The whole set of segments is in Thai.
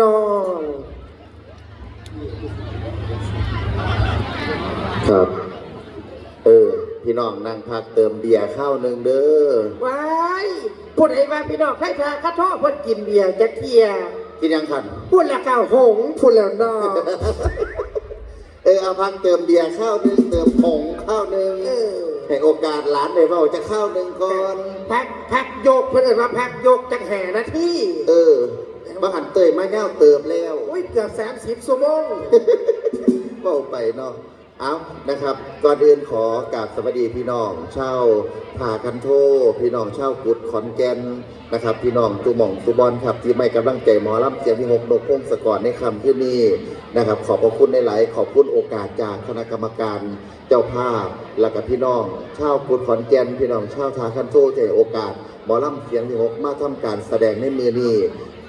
น้องครับ เออ พี่น้องนั่งพักเติมเบียร์ข้าวหนึ่งเด้อว้ายพูดไอ้ว่าพี่น้องใครพาข้าท่อเพ่นกินเบียร์จะเทียกินยังขันพูดแล้วก้าวหงพูดแล้วนอกเออเอาพักเติมเบียร์ข้าวหนึ่งเติมผงข้าวหนึ่งเออให้โอกาสหลานเลยว่าจะข้าวหนึ่งก่อนแพ็คแพ็คโยกเพื่อนเอ่ยว่าแพ็คโยกจังแห่นาที่ เออ บางหันเตยมาเง่าเติมแล้วอุ้ยเกือบสามสิบชั่วโมงเบ้าไปเนาะเอานะครับ ก่อนอื่นขอกราบสวัสดีพี่น้องเช่าวผ่าคันโท พี่น้องเช่าวกุดขอนแก่นนะครับ พี่น้องตูหม่องตูบอลครับ ที่ไม่กำลังใจหมอลำเสียงพี่หกนกพงศกรในคำที่นี้นะครับ ขอบพระคุณในหลายๆขอบคุณโอกาสจากคณะกรรมการเจ้าภาพและกับพี่น้องเช่าวกุดขอนแก่นพี่น้องเช่าวทาคันโทใจโอกาสหมอลำเสียงพี่หกมาทำการแสดงในมือนี้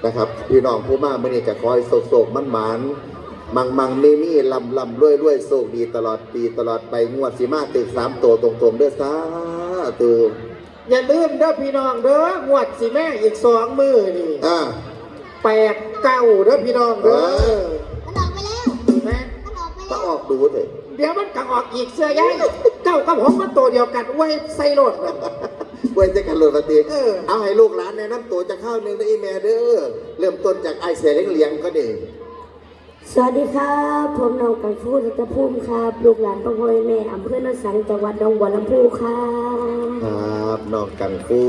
นะครับพี่น้องผู้มาเมื่อนี้จะคอยโศกโศกมันหมานมังมังมีมีลำลำรวยรวยโชคดีตลอดปีตลอดไปงวดสีมาตึกสามตัวตรงๆเด้อสาธุอย่าลืมเด้อพี่น้องเด้องวดสิแม่อีกสองมือนี่อ่าแปดเก้าเด้อพี่น้องเด้อเออมันออกไปแล้วนะมันออกไปก็แล้วออกดูเถอะเดี๋ยวมันกัออกอีกเสื้อยัยเก้ากับผมมันตัวเดียวกันไว้ใส่รถ น่ะเว้นจะกันโหลดปฏิเออ เอาให้ลูกหลานแนะนำตัวจะเข้าหนึ่งได้อีแม่เด้อเริ่มต้นจากไอเสียเลี้ยงเลี้ยงก็ดีสวัสดีครับ ผมน้องกันฟูรัตภูมิครับลูกหลานพ่อพ่อแม่อำเภอโนนสังจังหวัดหนองบัวลำพูครับครับน้องกังฟู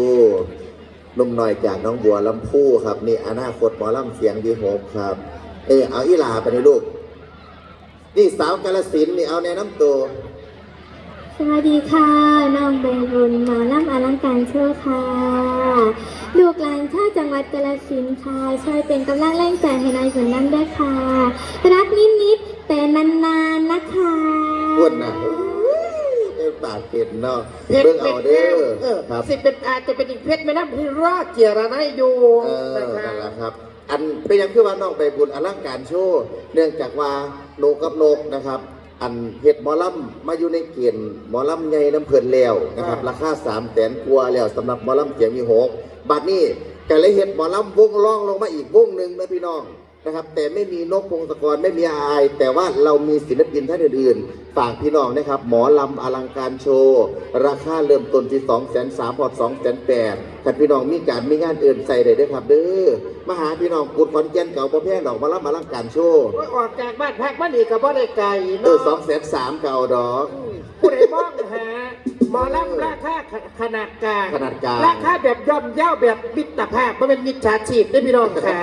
นุ่มหน่อยจากน้องบัวลำพูครับ นี่อนาคตหมอลำเสียงดีโฮมครับ เออเอาอีหลาไปเลยลูก นี่สาวกาลสินธุ์นี่เอาแนะนำตัว สวัสดีค่ะน้องเบรุนหมอลำอลังการโชว์ค่ะ ลูกหลานชาติจังหวัดกาฬสินธุ์ค่ะ ช่วยเป็นกำลังแรงใจให้นายฝนน้ำด้วยค่ะ รักนิดๆแต่นานๆนะคะอ้วนนะเอ้ยปากเป็ดเนาะเพชรเบิ่งเป็เอานเด้อเออครับ สิเป็นอาจจะเป็นอีกเพชรไม่นับที่รอดเกียรตินายอยู่เออนะคนั่นแหรัละบครับ อันเป็นยังคือว่าน้องไปบุญอลังการโชว์ เนื่องจากว่าโนกกับโนกนะครับ อันเฮ็ดหมอลำมาอยู่ในเกณฑ์หมอลำใหญ่น้ำเพลินแล้วนะครับ ราคา3 0 0แสนกว่าแล้วสำหรับหมอลำเสียงมีหกบัดนี้ก็เลยเฮ็ดหมอลำวงร่องลงมาอีกวงหนึ่งนะพี่น้อง นะครับ แต่ไม่มีนกพงศกรไม่มีอาย แต่ว่าเรามีศิลปินท่านอื่นๆฝากพี่น้องนะครับ หมอลำอลังการโชว์ ราคาเริ่มต้นที่2 3 0 0 0 0พอ2 8 0 0 0ถ้าพี่น้องมีการมีงานอื่นใส่ได้เด้วยครับเด้อมาหาพี่น้องกุดขอนแก่นเก่าประแพงดอกหมาลำอลังการโชว์โอ้ยออกจากบ้านพักบ้านอีกกับบ่ได้ไกลเอเนาะอสองแสนสามเก่าดอก ผู้ใดมองหาหมอลำราคาขนาดกลางขนาดกลาง ราคาแบบย่อมเย่าแบบมิตรภาพมันเป็นมิจฉาชีพได้อพี่น้องค่ะ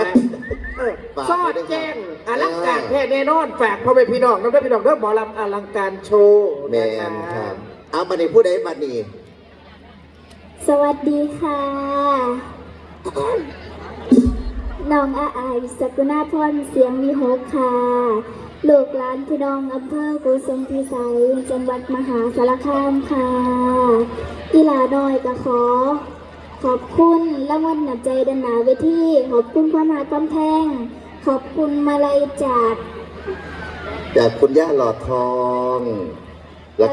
เออฝากซอไว้ดด้วยครับแจ้งอลังการแท้แน่นอนฝากพ่อแม่พี่น้องน้องด้วยพี่น้องเด้อหมอลำอลังการโชว์แมนครับเอาบัดนี้ผู้ใดบัดนี้สวัสดีค่ะน้องอาอายสกุณาพรเสียงมีหกค่ะลูกหลานพี่น้องอำเภอกุสุมพิสัยจังหวัดมหาสารคามค่ะอีหลาน้อยก็ขอ ขอบคุณละมันหนับใจดันหนาเวทีขอบคุณพระมหากำแพง ขอบคุณมาลัยจาก จากคุณย่าหลอดทอง